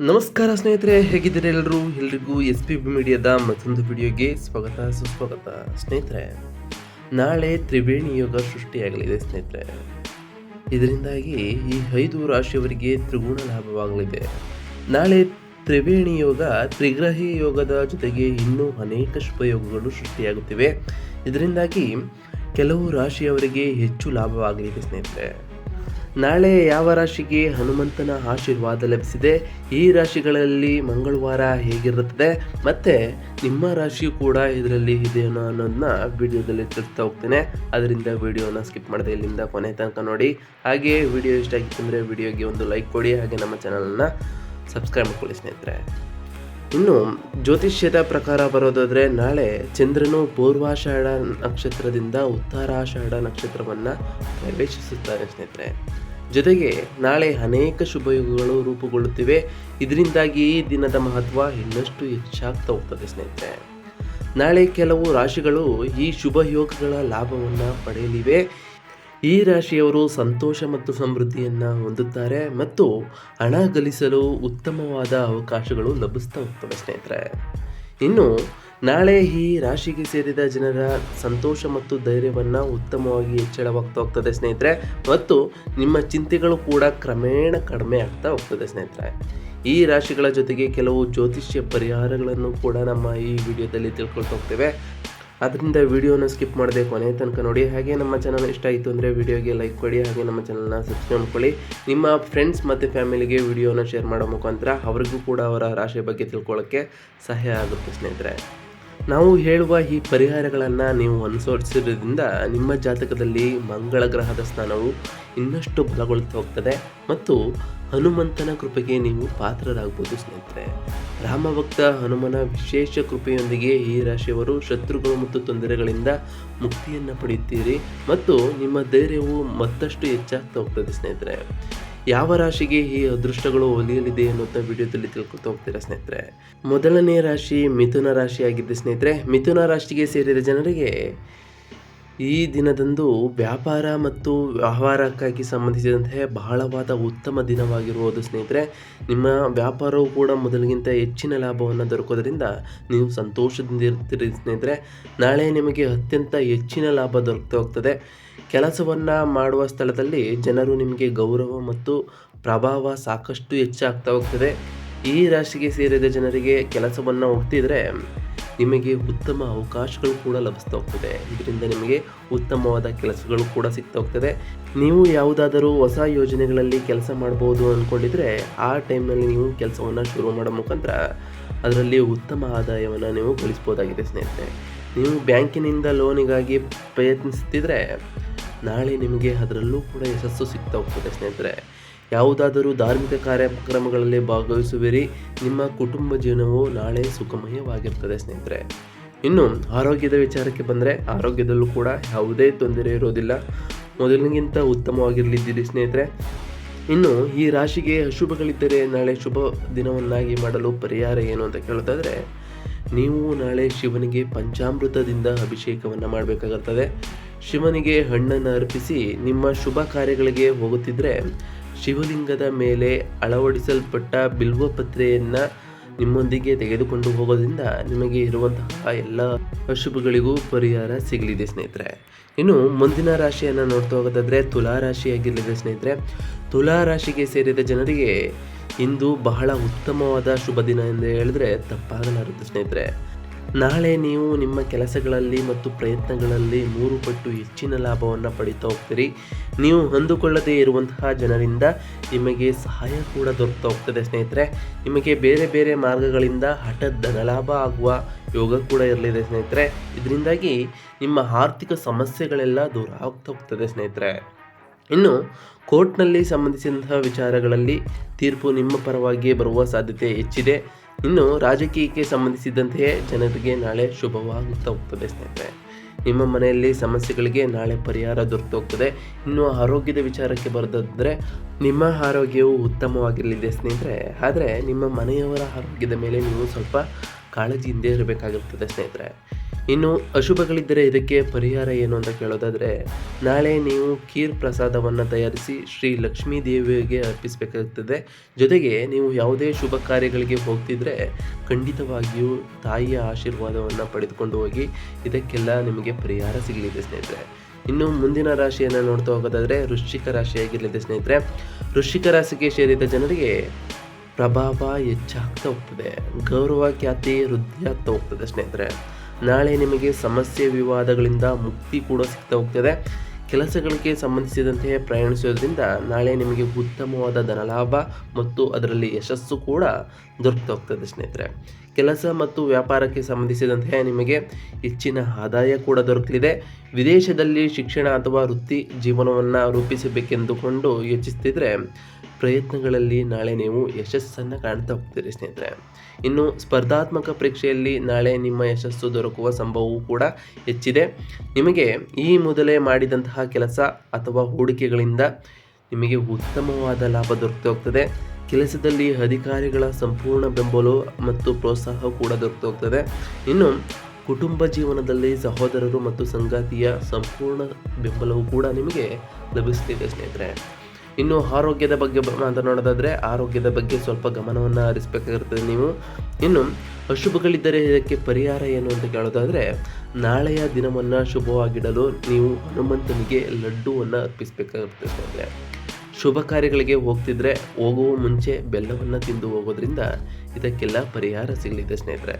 ನಮಸ್ಕಾರ ಸ್ನೇಹಿತರೆ, ಹೇಗಿದ್ದೀರಿ ಎಲ್ಲರೂ? ಎಲ್ರಿಗೂ ಎಸ್ ಪಿ ಬಿ ಮೀಡಿಯಾದ ಮತ್ತೊಂದು ವಿಡಿಯೋಗೆ ಸ್ವಾಗತ, ಸುಸ್ವಾಗತ. ಸ್ನೇಹಿತರೆ, ನಾಳೆ ತ್ರಿವೇಣಿ ಯೋಗ ಸೃಷ್ಟಿಯಾಗಲಿದೆ ಸ್ನೇಹಿತರೆ. ಇದರಿಂದಾಗಿ ಈ ಐದು ರಾಶಿಯವರಿಗೆ ತ್ರಿಗುಣ ಲಾಭವಾಗಲಿದೆ. ನಾಳೆ ತ್ರಿವೇಣಿ ಯೋಗ, ತ್ರಿಗ್ರಹಿ ಯೋಗದ ಜೊತೆಗೆ ಇನ್ನೂ ಅನೇಕ ಶುಭಯೋಗಗಳು ಸೃಷ್ಟಿಯಾಗುತ್ತಿವೆ. ಇದರಿಂದಾಗಿ ಕೆಲವು ರಾಶಿಯವರಿಗೆ ಹೆಚ್ಚು ಲಾಭವಾಗಲಿದೆ ಸ್ನೇಹಿತರೆ. ನಾಳೆ ಯಾವ ರಾಶಿಗೆ ಹನುಮಂತನ ಆಶೀರ್ವಾದ ಲಭಿಸಿದೆ? ಈ ರಾಶಿಗಳಲ್ಲಿ ಮಂಗಳವಾರ ಹೇಗಿರುತ್ತದೆ? ಮತ್ತೆ ನಿಮ್ಮ ರಾಶಿ ಕೂಡ ಇದರಲ್ಲಿ ಇದೆಯೋ ಅನ್ನೋದನ್ನ ವಿಡಿಯೋದಲ್ಲಿ ತಿಳಿಸ್ತಾ ಹೋಗ್ತೇನೆ. ಅದರಿಂದ ವಿಡಿಯೋನ ಸ್ಕಿಪ್ ಮಾಡದೆ ಇಲ್ಲಿಂದ ಕೊನೆ ತನಕ ನೋಡಿ. ಹಾಗೆ ವಿಡಿಯೋ ಇಷ್ಟ ಆಗಿತ್ತು ವಿಡಿಯೋಗೆ ಒಂದು ಲೈಕ್ ಕೊಡಿ, ಹಾಗೆ ನಮ್ಮ ಚಾನಲನ್ನು ಸಬ್ಸ್ಕ್ರೈಬ್ ಮಾಡ್ಕೊಳ್ಳಿ ಸ್ನೇಹಿತರೆ. ಇನ್ನು ಜ್ಯೋತಿಷ್ಯದ ಪ್ರಕಾರ ಬರೋದಾದ್ರೆ ನಾಳೆ ಚಂದ್ರನು ಪೂರ್ವಾಷಾಢ ನಕ್ಷತ್ರದಿಂದ ಉತ್ತರಾಷಾಢ ನಕ್ಷತ್ರವನ್ನು ಪ್ರವೇಶಿಸುತ್ತಾರೆ ಸ್ನೇಹಿತರೆ. ಜೊತೆಗೆ ನಾಳೆ ಅನೇಕ ಶುಭಯುಗಗಳು ರೂಪುಗೊಳ್ಳುತ್ತಿವೆ. ಇದರಿಂದಾಗಿ ಈ ದಿನದ ಮಹತ್ವ ಇನ್ನಷ್ಟು ಹೆಚ್ಚಾಗ್ತಾ ಹೋಗ್ತದೆ ಸ್ನೇಹಿತರೆ. ನಾಳೆ ಕೆಲವು ರಾಶಿಗಳು ಈ ಶುಭ ಯೋಗಗಳ ಲಾಭವನ್ನು ಪಡೆಯಲಿವೆ. ಈ ರಾಶಿಯವರು ಸಂತೋಷ ಮತ್ತು ಸಮೃದ್ಧಿಯನ್ನು ಹೊಂದುತ್ತಾರೆ ಮತ್ತು ಹಣ ಗಳಿಸಲು ಉತ್ತಮವಾದ ಅವಕಾಶಗಳು ಲಭಿಸ್ತಾ ಹೋಗ್ತವೆ ಸ್ನೇಹಿತರೆ. ಇನ್ನು ನಾಳೆ ಈ ರಾಶಿಗೆ ಸೇರಿದ ಜನರ ಸಂತೋಷ ಮತ್ತು ಧೈರ್ಯವನ್ನು ಉತ್ತಮವಾಗಿ ಹೆಚ್ಚಳವಾಗ್ತಾ ಹೋಗ್ತದೆ ಸ್ನೇಹಿತರೆ. ಮತ್ತು ನಿಮ್ಮ ಚಿಂತೆಗಳು ಕೂಡ ಕ್ರಮೇಣ ಕಡಿಮೆ ಆಗ್ತಾ ಹೋಗ್ತದೆ ಸ್ನೇಹಿತರೆ. ಈ ರಾಶಿಗಳ ಜೊತೆಗೆ ಕೆಲವು ಜ್ಯೋತಿಷ್ಯ ಪರಿಹಾರಗಳನ್ನು ಕೂಡ ನಮ್ಮ ಈ ವಿಡಿಯೋದಲ್ಲಿ ತಿಳ್ಕೊಳ್ತಾ ಹೋಗ್ತೇವೆ. ಅದರಿಂದ ವಿಡಿಯೋನ ಸ್ಕಿಪ್ ಮಾಡದೆ ಕೊನೆ ತನಕ ನೋಡಿ. ಹಾಗೆ ನಮ್ಮ ಚಾನಲ್ ಇಷ್ಟ ಆಯಿತು ಅಂದರೆ ವಿಡಿಯೋಗೆ ಲೈಕ್ ಕೊಡಿ, ಹಾಗೆ ನಮ್ಮ ಚಾನಲ್ನ ಸಬ್ಸ್ಕ್ರೈಬ್ ಮಾಡ್ಕೊಳ್ಳಿ. ನಿಮ್ಮ ಫ್ರೆಂಡ್ಸ್ ಮತ್ತು ಫ್ಯಾಮಿಲಿಗೆ ವಿಡಿಯೋನ ಶೇರ್ ಮಾಡೋ ಮುಖಾಂತರ ಅವರಿಗೂ ಕೂಡ ಅವರ ರಾಶಿಯ ಬಗ್ಗೆ ತಿಳ್ಕೊಳ್ಳೋಕ್ಕೆ ಸಹಾಯ ಆಗುತ್ತೆ ಸ್ನೇಹಿತರೆ. ನಾವು ಹೇಳುವ ಈ ಪರಿಹಾರಗಳನ್ನು ನೀವು ಅನುಸರಿಸಿರೋದ್ರಿಂದ ನಿಮ್ಮ ಜಾತಕದಲ್ಲಿ ಮಂಗಳ ಗ್ರಹದ ಸ್ಥಾನವು ಇನ್ನಷ್ಟು ಬಲಗೊಳ್ತಾ ಹೋಗ್ತದೆ ಮತ್ತು ಹನುಮಂತನ ಕೃಪೆಗೆ ನೀವು ಪಾತ್ರರಾಗ್ಬೋದು ಸ್ನೇಹಿತರೆ. ರಾಮಭಕ್ತ ಹನುಮನ ವಿಶೇಷ ಕೃಪೆಯೊಂದಿಗೆ ಈ ರಾಶಿಯವರು ಶತ್ರುಗಳು ಮತ್ತು ತೊಂದರೆಗಳಿಂದ ಮುಕ್ತಿಯನ್ನು ಪಡೆಯುತ್ತೀರಿ ಮತ್ತು ನಿಮ್ಮ ಧೈರ್ಯವು ಮತ್ತಷ್ಟು ಹೆಚ್ಚಾಗ್ತಾ ಹೋಗ್ತದೆ ಸ್ನೇಹಿತರೆ. ಯಾವ ರಾಶಿಗೆ ಈ ಅದೃಷ್ಟಗಳು ಒಲಿಯಲಿದೆ ಅನ್ನೋಂಥ ವಿಡಿಯೋದಲ್ಲಿ ತಿಳ್ಕೊತಾ ಹೋಗ್ತೀರಾ ಸ್ನೇಹಿತರೆ? ಮೊದಲನೇ ರಾಶಿ ಮಿಥುನ ರಾಶಿ ಆಗಿದ್ದೆ ಸ್ನೇಹಿತರೆ. ಮಿಥುನ ರಾಶಿಗೆ ಸೇರಿದ ಜನರಿಗೆ ಈ ದಿನದಂದು ವ್ಯಾಪಾರ ಮತ್ತು ವ್ಯವಹಾರಕ್ಕಾಗಿ ಸಂಬಂಧಿಸಿದಂತೆ ಬಹಳವಾದ ಉತ್ತಮ ದಿನವಾಗಿರುವುದು ಸ್ನೇಹಿತರೆ. ನಿಮ್ಮ ವ್ಯಾಪಾರವು ಕೂಡ ಮೊದಲಿಗಿಂತ ಹೆಚ್ಚಿನ ಲಾಭವನ್ನು ದೊರಕೋದ್ರಿಂದ ನೀವು ಸಂತೋಷದಿಂದ ಇರ್ತೀರಿ ಸ್ನೇಹಿತರೆ. ನಾಳೆ ನಿಮಗೆ ಅತ್ಯಂತ ಹೆಚ್ಚಿನ ಲಾಭ ದೊರಕ್ತಾ ಹೋಗ್ತದೆ. ಕೆಲಸವನ್ನು ಮಾಡುವ ಸ್ಥಳದಲ್ಲಿ ಜನರು ನಿಮಗೆ ಗೌರವ ಮತ್ತು ಪ್ರಭಾವ ಸಾಕಷ್ಟು ಹೆಚ್ಚಾಗ್ತಾ ಹೋಗ್ತದೆ. ಈ ರಾಶಿಗೆ ಸೇರಿದ ಜನರಿಗೆ ಕೆಲಸವನ್ನು ಹುಡ್ತಿದ್ರೆ ನಿಮಗೆ ಉತ್ತಮ ಅವಕಾಶಗಳು ಕೂಡ ಲಭಿಸ್ತಾ ಹೋಗ್ತದೆ. ಇದರಿಂದ ನಿಮಗೆ ಉತ್ತಮವಾದ ಕೆಲಸಗಳು ಕೂಡ ಸಿಗ್ತಾ ಹೋಗ್ತದೆ. ನೀವು ಯಾವುದಾದರೂ ಹೊಸ ಯೋಜನೆಗಳಲ್ಲಿ ಕೆಲಸ ಮಾಡ್ಬೋದು ಅಂದ್ಕೊಂಡಿದ್ರೆ ಆ ಟೈಮ್ನಲ್ಲಿ ನೀವು ಕೆಲಸವನ್ನು ಶುರು ಮಾಡೋ ಮುಖಾಂತರ ಅದರಲ್ಲಿ ಉತ್ತಮ ಆದಾಯವನ್ನು ನೀವು ಗಳಿಸ್ಬೋದಾಗಿದೆ ಸ್ನೇಹಿತರೆ. ನೀವು ಬ್ಯಾಂಕಿನಿಂದ ಲೋನಿಗಾಗಿ ಪ್ರಯತ್ನಿಸ್ತಿದ್ರೆ ನಾಳೆ ನಿಮಗೆ ಅದರಲ್ಲೂ ಕೂಡ ಯಶಸ್ಸು ಸಿಗ್ತಾ ಹೋಗ್ತದೆ ಸ್ನೇಹಿತರೆ. ಯಾವುದಾದರೂ ಧಾರ್ಮಿಕ ಕಾರ್ಯಕ್ರಮಗಳಲ್ಲಿ ಭಾಗವಹಿಸುವಿರಿ. ನಿಮ್ಮ ಕುಟುಂಬ ಜೀವನವು ನಾಳೆ ಸುಖಮಯವಾಗಿರ್ತದೆ ಸ್ನೇಹಿತರೆ. ಇನ್ನು ಆರೋಗ್ಯದ ವಿಚಾರಕ್ಕೆ ಬಂದರೆ ಆರೋಗ್ಯದಲ್ಲೂ ಕೂಡ ಯಾವುದೇ ತೊಂದರೆ ಇರೋದಿಲ್ಲ. ಮೊದಲಿಗಿಂತ ಉತ್ತಮವಾಗಿರಲಿದ್ದೀರಿ ಸ್ನೇಹಿತರೆ. ಇನ್ನು ಈ ರಾಶಿಗೆ ಅಶುಭಗಳಿದ್ದರೆ ನಾಳೆ ಶುಭ ದಿನವನ್ನಾಗಿ ಮಾಡಲು ಪರಿಹಾರ ಏನು ಅಂತ ಕೇಳೋದಾದರೆ ನೀವು ನಾಳೆ ಶಿವನಿಗೆ ಪಂಚಾಮೃತದಿಂದ ಅಭಿಷೇಕವನ್ನು ಮಾಡಬೇಕಾಗುತ್ತದೆ. ಶಿವನಿಗೆ ಹಣ್ಣನ್ನು ಅರ್ಪಿಸಿ ನಿಮ್ಮ ಶುಭ ಕಾರ್ಯಗಳಿಗೆ ಹೋಗುತ್ತಿದ್ದರೆ ಶಿವಲಿಂಗದ ಮೇಲೆ ಅಳವಡಿಸಲ್ಪಟ್ಟ ಬಿಲ್ವಪತ್ರೆಯನ್ನು ನಿಮ್ಮೊಂದಿಗೆ ತೆಗೆದುಕೊಂಡು ಹೋಗೋದ್ರಿಂದ ನಿಮಗೆ ಇರುವಂತಹ ಎಲ್ಲ ಅಶುಭಗಳಿಗೂ ಪರಿಹಾರ ಸಿಗಲಿದೆ ಸ್ನೇಹಿತರೆ. ಇನ್ನು ಮುಂದಿನ ರಾಶಿಯನ್ನು ನೋಡ್ತಾ ಹೋಗೋದಾದರೆ ತುಲಾ ರಾಶಿಯಾಗಿರಲಿದೆ ಸ್ನೇಹಿತರೆ. ತುಲಾ ರಾಶಿಗೆ ಸೇರಿದ ಜನರಿಗೆ ಇಂದು ಬಹಳ ಉತ್ತಮವಾದ ಶುಭ ದಿನ ಎಂದು ಹೇಳಿದ್ರೆ ತಪ್ಪಾಗಲಾರದು ಸ್ನೇಹಿತರೆ. ನಾಳೆ ನೀವು ನಿಮ್ಮ ಕೆಲಸಗಳಲ್ಲಿ ಮತ್ತು ಪ್ರಯತ್ನಗಳಲ್ಲಿ ಮೂರು ಪಟ್ಟು ಹೆಚ್ಚಿನ ಲಾಭವನ್ನು ಪಡಿತಾ ಹೋಗ್ತೀರಿ. ನೀವು ಅಂದುಕೊಳ್ಳದೇ ಇರುವಂತಹ ಜನರಿಂದ ನಿಮಗೆ ಸಹಾಯ ಕೂಡ ದೊರಕ್ತಾ ಹೋಗ್ತದೆ ಸ್ನೇಹಿತರೆ. ನಿಮಗೆ ಬೇರೆ ಬೇರೆ ಮಾರ್ಗಗಳಿಂದ ಹಠಾತ್ ಧನಲಾಭ ಆಗುವ ಯೋಗ ಕೂಡ ಇರಲಿದೆ ಸ್ನೇಹಿತರೆ. ಇದರಿಂದಾಗಿ ನಿಮ್ಮ ಆರ್ಥಿಕ ಸಮಸ್ಯೆಗಳೆಲ್ಲ ದೂರ ಆಗ್ತಾ ಹೋಗ್ತದೆ ಸ್ನೇಹಿತರೆ. ಇನ್ನು ಕೋರ್ಟ್ನಲ್ಲಿ ಸಂಬಂಧಿಸಿದಂತಹ ವಿಚಾರಗಳಲ್ಲಿ ತೀರ್ಪು ನಿಮ್ಮ ಪರವಾಗಿಯೇ ಬರುವ ಸಾಧ್ಯತೆ ಹೆಚ್ಚಿದೆ. ಇನ್ನು ರಾಜಕೀಯಕ್ಕೆ ಸಂಬಂಧಿಸಿದಂತೆಯೇ ಜನರಿಗೆ ನಾಳೆ ಶುಭವಾಗುತ್ತಾ ಹೋಗ್ತದೆ ಸ್ನೇಹಿತರೆ. ನಿಮ್ಮ ಮನೆಯಲ್ಲಿ ಸಮಸ್ಯೆಗಳಿಗೆ ನಾಳೆ ಪರಿಹಾರ ದೊರೆತೋಗ್ತದೆ ಇನ್ನು ಆರೋಗ್ಯದ ವಿಚಾರಕ್ಕೆ ಬರೋದಾದರೆ ನಿಮ್ಮ ಆರೋಗ್ಯವು ಉತ್ತಮವಾಗಿರಲಿದೆ ಸ್ನೇಹಿತರೆ. ಆದರೆ ನಿಮ್ಮ ಮನೆಯವರ ಆರೋಗ್ಯದ ಮೇಲೆ ನೀವು ಸ್ವಲ್ಪ ಕಾಳಜಿಯಿಂದ ಇರಬೇಕಾಗಿರ್ತದೆ ಸ್ನೇಹಿತರೆ. ಇನ್ನು ಅಶುಭಗಳಿದ್ದರೆ ಇದಕ್ಕೆ ಪರಿಹಾರ ಏನು ಅಂತ ಕೇಳೋದಾದರೆ, ನಾಳೆ ನೀವು ಖೀರ್ ಪ್ರಸಾದವನ್ನು ತಯಾರಿಸಿ ಶ್ರೀ ಲಕ್ಷ್ಮೀ ದೇವಿಗೆ ಅರ್ಪಿಸಬೇಕಾಗ್ತದೆ. ಜೊತೆಗೆ ನೀವು ಯಾವುದೇ ಶುಭ ಕಾರ್ಯಗಳಿಗೆ ಹೋಗ್ತಿದ್ರೆ ಖಂಡಿತವಾಗಿಯೂ ತಾಯಿಯ ಆಶೀರ್ವಾದವನ್ನು ಪಡೆದುಕೊಂಡು ಹೋಗಿ ಇದಕ್ಕೆಲ್ಲ ನಿಮಗೆ ಪರಿಹಾರ ಸಿಗಲಿದೆ ಸ್ನೇಹಿತರೆ. ಇನ್ನು ಮುಂದಿನ ರಾಶಿಯನ್ನು ನೋಡ್ತಾ ಹೋಗೋದಾದರೆ ವೃಶ್ಚಿಕ ರಾಶಿಯಾಗಿರಲಿದೆ ಸ್ನೇಹಿತರೆ. ವೃಶ್ಚಿಕ ರಾಶಿಗೆ ಸೇರಿದ ಜನರಿಗೆ ಪ್ರಭಾವ ಹೆಚ್ಚಾಗ್ತಾ ಹೋಗ್ತದೆ. ಗೌರವ ಖ್ಯಾತಿ ವೃದ್ಧಿ ಆಗ್ತಾ ಹೋಗ್ತದೆ ಸ್ನೇಹಿತರೆ. ನಾಳೆ ನಿಮಗೆ ಸಮಸ್ಯೆ ವಿವಾದಗಳಿಂದ ಮುಕ್ತಿ ಕೂಡ ಸಿಗ್ತಾ ಹೋಗ್ತದೆ. ಕೆಲಸಗಳಿಗೆ ಸಂಬಂಧಿಸಿದಂತೆ ಪ್ರಯಾಣಿಸೋದ್ರಿಂದ ನಾಳೆ ನಿಮಗೆ ಉತ್ತಮವಾದ ಧನಲಾಭ ಮತ್ತು ಅದರಲ್ಲಿ ಯಶಸ್ಸು ಕೂಡ ದೊರಕ್ತಾ ಹೋಗ್ತದೆ ಸ್ನೇಹಿತರೆ. ಕೆಲಸ ಮತ್ತು ವ್ಯಾಪಾರಕ್ಕೆ ಸಂಬಂಧಿಸಿದಂತೆ ನಿಮಗೆ ಹೆಚ್ಚಿನ ಆದಾಯ ಕೂಡ ದೊರಕಲಿದೆ ವಿದೇಶದಲ್ಲಿ ಶಿಕ್ಷಣ ಅಥವಾ ವೃತ್ತಿ ಜೀವನವನ್ನು ರೂಪಿಸಬೇಕೆಂದುಕೊಂಡು ಯೋಚಿಸ್ತಿದ್ರೆ ಪ್ರಯತ್ನಗಳಲ್ಲಿ ನಾಳೆ ನೀವು ಯಶಸ್ಸನ್ನು ಕಾಣ್ತಾ ಹೋಗ್ತೀರಿ ಸ್ನೇಹಿತರೆ. ಇನ್ನು ಸ್ಪರ್ಧಾತ್ಮಕ ಪರೀಕ್ಷೆಯಲ್ಲಿ ನಾಳೆ ನಿಮ್ಮ ಯಶಸ್ಸು ದೊರಕುವ ಸಂಭವವೂ ಕೂಡ ಹೆಚ್ಚಿದೆ. ನಿಮಗೆ ಈ ಮೊದಲೇ ಮಾಡಿದಂತಹ ಕೆಲಸ ಅಥವಾ ಹೂಡಿಕೆಗಳಿಂದ ನಿಮಗೆ ಉತ್ತಮವಾದ ಲಾಭ ದೊರಕ್ತಾ ಹೋಗ್ತದೆ ಕೆಲಸದಲ್ಲಿ ಅಧಿಕಾರಿಗಳ ಸಂಪೂರ್ಣ ಬೆಂಬಲ ಮತ್ತು ಪ್ರೋತ್ಸಾಹ ಕೂಡ ದೊರಕ್ತಾ ಹೋಗ್ತದೆ ಇನ್ನು ಕುಟುಂಬ ಜೀವನದಲ್ಲಿ ಸಹೋದರರು ಮತ್ತು ಸಂಗಾತಿಯ ಸಂಪೂರ್ಣ ಬೆಂಬಲವು ಕೂಡ ನಿಮಗೆ ಲಭಿಸ್ತಿದೆ ಸ್ನೇಹಿತರೆ. ಇನ್ನು ಆರೋಗ್ಯದ ಬಗ್ಗೆ ಮಾತನಾಡೋದಾದರೆ ಆರೋಗ್ಯದ ಬಗ್ಗೆ ಸ್ವಲ್ಪ ಗಮನವನ್ನು ಹರಿಸಬೇಕಾಗಿರ್ತದೆ ನೀವು. ಇನ್ನು ಅಶುಭಗಳಿದ್ದರೆ ಇದಕ್ಕೆ ಪರಿಹಾರ ಏನು ಅಂತ ಕೇಳೋದಾದರೆ, ನಾಳೆಯ ದಿನವನ್ನು ಶುಭವಾಗಿಡಲು ನೀವು ಹನುಮಂತನಿಗೆ ಲಡ್ಡುವನ್ನು ಅರ್ಪಿಸಬೇಕಾಗಿರ್ತದೆ ಶುಭ ಕಾರ್ಯಗಳಿಗೆ ಹೋಗ್ತಿದ್ರೆ ಹೋಗುವ ಮುಂಚೆ ಬೆಲ್ಲವನ್ನು ತಿಂದು ಹೋಗೋದ್ರಿಂದ ಇದಕ್ಕೆಲ್ಲ ಪರಿಹಾರ ಸಿಗಲಿದೆ ಸ್ನೇಹಿತರೆ.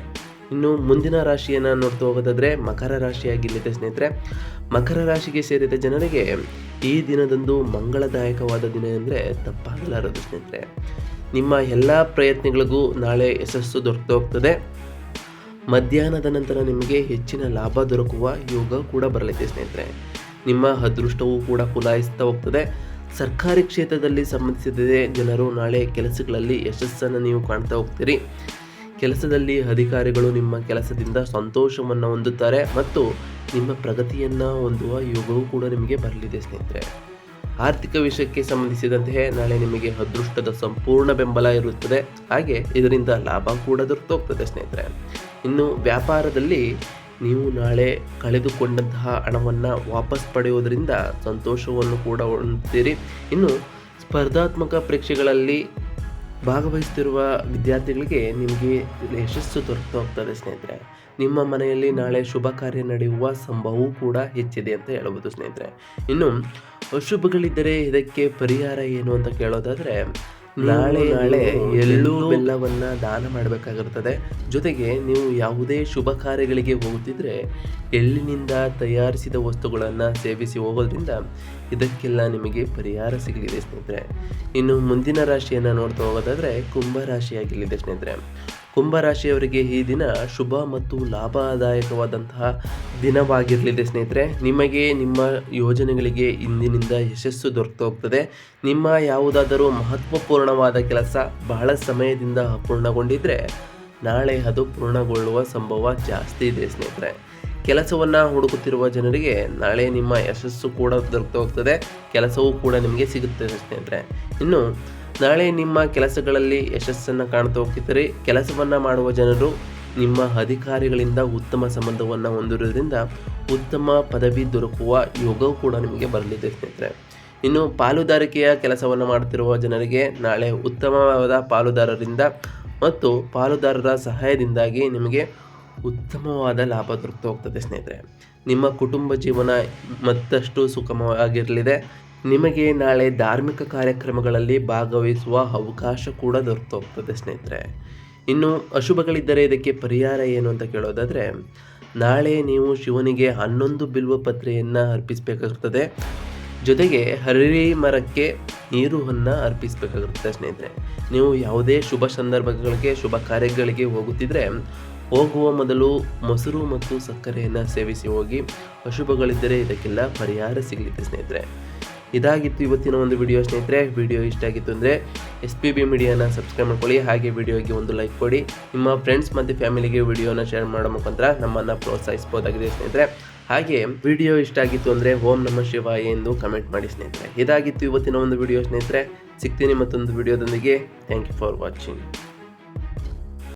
ಇನ್ನು ಮುಂದಿನ ರಾಶಿಯನ್ನು ನೋಡ್ತಾ ಹೋಗೋದಾದರೆ ಮಕರ ರಾಶಿಯಾಗಿಲ್ಲಿದೆ ಸ್ನೇಹಿತರೆ. ಮಕರ ರಾಶಿಗೆ ಸೇರಿದ ಜನರಿಗೆ ಈ ದಿನದಂದು ಮಂಗಳದಾಯಕವಾದ ದಿನ ಅಂದರೆ ತಪ್ಪಾಗಲಾರದು ಸ್ನೇಹಿತರೆ. ನಿಮ್ಮ ಎಲ್ಲ ಪ್ರಯತ್ನಗಳಿಗೂ ನಾಳೆ ಯಶಸ್ಸು ದೊರಕ್ತಾ ಹೋಗ್ತದೆ ಮಧ್ಯಾಹ್ನದ ನಂತರ ನಿಮಗೆ ಹೆಚ್ಚಿನ ಲಾಭ ದೊರಕುವ ಯೋಗ ಕೂಡ ಬರಲಿದೆ ಸ್ನೇಹಿತರೆ. ನಿಮ್ಮ ಅದೃಷ್ಟವೂ ಕೂಡ ಕುಲಾಯಿಸ್ತಾ ಹೋಗ್ತದೆ. ಸರ್ಕಾರಿ ಕ್ಷೇತ್ರದಲ್ಲಿ ಸಂಬಂಧಿಸಿದ ಜನರು ನಾಳೆ ಕೆಲಸಗಳಲ್ಲಿ ಯಶಸ್ಸನ್ನು ನೀವು ಕಾಣ್ತಾ ಹೋಗ್ತೀರಿ. ಕೆಲಸದಲ್ಲಿ ಅಧಿಕಾರಿಗಳು ನಿಮ್ಮ ಕೆಲಸದಿಂದ ಸಂತೋಷವನ್ನು ಹೊಂದುತ್ತಾರೆ ಮತ್ತು ನಿಮ್ಮ ಪ್ರಗತಿಯನ್ನು ಹೊಂದುವ ಯೋಗವೂ ಕೂಡ ನಿಮಗೆ ಬರಲಿದೆ, ಸ್ನೇಹಿತರೆ. ಆರ್ಥಿಕ ವಿಷಯಕ್ಕೆ ಸಂಬಂಧಿಸಿದಂತೆ ನಾಳೆ ನಿಮಗೆ ಅದೃಷ್ಟದ ಸಂಪೂರ್ಣ ಬೆಂಬಲ ಇರುತ್ತದೆ. ಹಾಗೆ ಇದರಿಂದ ಲಾಭ ಕೂಡ ದೊರಕೋಗ್ತದೆ ಸ್ನೇಹಿತರೆ. ಇನ್ನು ವ್ಯಾಪಾರದಲ್ಲಿ ನೀವು ನಾಳೆ ಕಳೆದುಕೊಂಡಂತಹ ಹಣವನ್ನು ವಾಪಸ್ ಪಡೆಯುವುದರಿಂದ ಸಂತೋಷವನ್ನು ಕೂಡ ಹೊಂದುತ್ತೀರಿ ಇನ್ನು ಸ್ಪರ್ಧಾತ್ಮಕ ಪರೀಕ್ಷೆಗಳಲ್ಲಿ ಭಾಗವಹಿಸುತ್ತಿರುವ ವಿದ್ಯಾರ್ಥಿಗಳಿಗೆ ನಿಮಗೆ ಯಶಸ್ಸು ದೊರಕ್ತಾ ಹೋಗ್ತದೆ ಸ್ನೇಹಿತರೆ. ನಿಮ್ಮ ಮನೆಯಲ್ಲಿ ನಾಳೆ ಶುಭ ಕಾರ್ಯ ನಡೆಯುವ ಸಂಭವವೂ ಕೂಡ ಹೆಚ್ಚಿದೆ ಅಂತ ಹೇಳ್ಬೋದು ಸ್ನೇಹಿತರೆ. ಇನ್ನು ಅಶುಭಗಳಿದ್ದರೆ ಇದಕ್ಕೆ ಪರಿಹಾರ ಏನು ಅಂತ ಕೇಳೋದಾದರೆ ನಾಳೆ ನಾಳೆ ಎಳ್ಳು ಬೆಲ್ಲವನ್ನು ದಾನ ಮಾಡಬೇಕಾಗಿರ್ತದೆ. ಜೊತೆಗೆ ನೀವು ಯಾವುದೇ ಶುಭ ಕಾರ್ಯಗಳಿಗೆ ಹೋಗುತ್ತಿದ್ರೆ ಎಳ್ಳಿನಿಂದ ತಯಾರಿಸಿದ ವಸ್ತುಗಳನ್ನು ಸೇವಿಸಿ ಹೋಗೋದ್ರಿಂದ ಇದಕ್ಕೆಲ್ಲ ನಿಮಗೆ ಪರಿಹಾರ ಸಿಗಲಿದೆ ಸ್ನೇಹಿತರೆ. ಇನ್ನು ಮುಂದಿನ ರಾಶಿಯನ್ನು ನೋಡ್ತಾ ಹೋಗೋದಾದರೆ ಕುಂಭ ರಾಶಿಯಾಗಿರಲಿದೆ ಸ್ನೇಹಿತರೆ. ಕುಂಭರಾಶಿಯವರಿಗೆ ಈ ದಿನ ಶುಭ ಮತ್ತು ಲಾಭದಾಯಕವಾದಂತಹ ದಿನವಾಗಿರಲಿದೆ ಸ್ನೇಹಿತರೆ. ನಿಮಗೆ ನಿಮ್ಮ ಯೋಜನೆಗಳಿಗೆ ಇಂದಿನಿಂದ ಯಶಸ್ಸು ದೊರಕ್ತಾ ನಿಮ್ಮ ಯಾವುದಾದರೂ ಮಹತ್ವಪೂರ್ಣವಾದ ಕೆಲಸ ಬಹಳ ಸಮಯದಿಂದ ಅಪೂರ್ಣಗೊಂಡಿದ್ದರೆ ನಾಳೆ ಅದು ಪೂರ್ಣಗೊಳ್ಳುವ ಸಂಭವ ಜಾಸ್ತಿ ಇದೆ ಸ್ನೇಹಿತರೆ. ಕೆಲಸವನ್ನು ಹುಡುಕುತ್ತಿರುವ ಜನರಿಗೆ ನಾಳೆ ನಿಮ್ಮ ಯಶಸ್ಸು ಕೂಡ ದೊರಕ್ತಾ ಹೋಗ್ತದೆ. ಕೆಲಸವೂ ಕೂಡ ನಿಮಗೆ ಸಿಗುತ್ತದೆ ಸ್ನೇಹಿತರೆ. ಇನ್ನು ನಾಳೆ ನಿಮ್ಮ ಕೆಲಸಗಳಲ್ಲಿ ಯಶಸ್ಸನ್ನು ಕಾಣ್ತಾ ಹೋಗ್ತಿದ್ದರೆ. ಕೆಲಸವನ್ನು ಮಾಡುವ ಜನರು ನಿಮ್ಮ ಅಧಿಕಾರಿಗಳಿಂದ ಉತ್ತಮ ಸಂಬಂಧವನ್ನು ಹೊಂದಿರೋದ್ರಿಂದ ಉತ್ತಮ ಪದವಿ ದೊರಕುವ ಯೋಗವು ಕೂಡ ನಿಮಗೆ ಬರಲಿದೆ ಸ್ನೇಹಿತರೆ. ಇನ್ನು ಪಾಲುದಾರಿಕೆಯ ಕೆಲಸವನ್ನು ಮಾಡುತ್ತಿರುವ ಜನರಿಗೆ ನಾಳೆ ಉತ್ತಮವಾದ ಪಾಲುದಾರರಿಂದ ಮತ್ತು ಪಾಲುದಾರರ ಸಹಾಯದಿಂದಾಗಿ ನಿಮಗೆ ಉತ್ತಮವಾದ ಲಾಭ ದೊರಕ್ತಾ ಹೋಗ್ತದೆ ಸ್ನೇಹಿತರೆ. ನಿಮ್ಮ ಕುಟುಂಬ ಜೀವನ ಮತ್ತಷ್ಟು ಸುಖಮವಾಗಿರಲಿದೆ ನಿಮಗೆ ನಾಳೆ ಧಾರ್ಮಿಕ ಕಾರ್ಯಕ್ರಮಗಳಲ್ಲಿ ಭಾಗವಹಿಸುವ ಅವಕಾಶ ಕೂಡ ದೊರೆತೋಗ್ತದೆ ಸ್ನೇಹಿತರೆ. ಇನ್ನು ಅಶುಭಗಳಿದ್ದರೆ ಇದಕ್ಕೆ ಪರಿಹಾರ ಏನು ಅಂತ ಕೇಳೋದಾದರೆ, ನಾಳೆ ನೀವು ಶಿವನಿಗೆ ಹನ್ನೊಂದು ಬಿಲ್ವ ಪತ್ರೆಯನ್ನು ಜೊತೆಗೆ ಹರಳಿ ಮರಕ್ಕೆ ನೀರುವನ್ನು ಅರ್ಪಿಸಬೇಕಾಗಿರುತ್ತೆ ಸ್ನೇಹಿತರೆ. ನೀವು ಯಾವುದೇ ಶುಭ ಸಂದರ್ಭಗಳಿಗೆ, ಶುಭ ಕಾರ್ಯಗಳಿಗೆ ಹೋಗುತ್ತಿದ್ದರೆ ಹೋಗುವ ಮೊದಲು ಮೊಸರು ಮತ್ತು ಸಕ್ಕರೆಯನ್ನು ಸೇವಿಸಿ ಹೋಗಿ ಅಶುಭಗಳಿದ್ದರೆ ಇದಕ್ಕೆಲ್ಲ ಪರಿಹಾರ ಸಿಗಲಿದೆ ಸ್ನೇಹಿತರೆ. ಇದಾಗಿತ್ತು ಇವತ್ತಿನ ಒಂದು ವಿಡಿಯೋ ಸ್ನೇಹಿತರೆ. ವಿಡಿಯೋ ಇಷ್ಟ ಆಗಿತ್ತು ಅಂದರೆ ಎಸ್ ಪಿ ಬಿ ಮೀಡಿಯಾನ ಸಬ್ಸ್ಕ್ರೈಬ್ ಮಾಡ್ಕೊಳ್ಳಿ, ಹಾಗೆ ವಿಡಿಯೋಗೆ ಒಂದು ಲೈಕ್ ಕೊಡಿ. ನಿಮ್ಮ ಫ್ರೆಂಡ್ಸ್ ಮತ್ತು ಫ್ಯಾಮಿಲಿಗೆ ವಿಡಿಯೋನ ಶೇರ್ ಮಾಡೋ ಮುಖಾಂತರ ನಮ್ಮನ್ನು ಪ್ರೋತ್ಸಾಹಿಸ್ಬೋದಾಗಿದೆ ಸ್ನೇಹಿತರೆ. ಹಾಗೆ ವಿಡಿಯೋ ಇಷ್ಟ ಆಗಿತ್ತು ಅಂದರೆ ಓಂ ನಮ ಶಿವಾಯ ಎಂದು ಕಮೆಂಟ್ ಮಾಡಿ ಸ್ನೇಹಿತರೆ. ಇದಾಗಿತ್ತು ಇವತ್ತಿನ ಒಂದು ವಿಡಿಯೋ ಸ್ನೇಹಿತರೆ. ಸಿಗ್ತೀನಿ ಮತ್ತೊಂದು ವಿಡಿಯೋದೊಂದಿಗೆ ಥ್ಯಾಂಕ್ ಯು ಫಾರ್ ವಾಚಿಂಗ್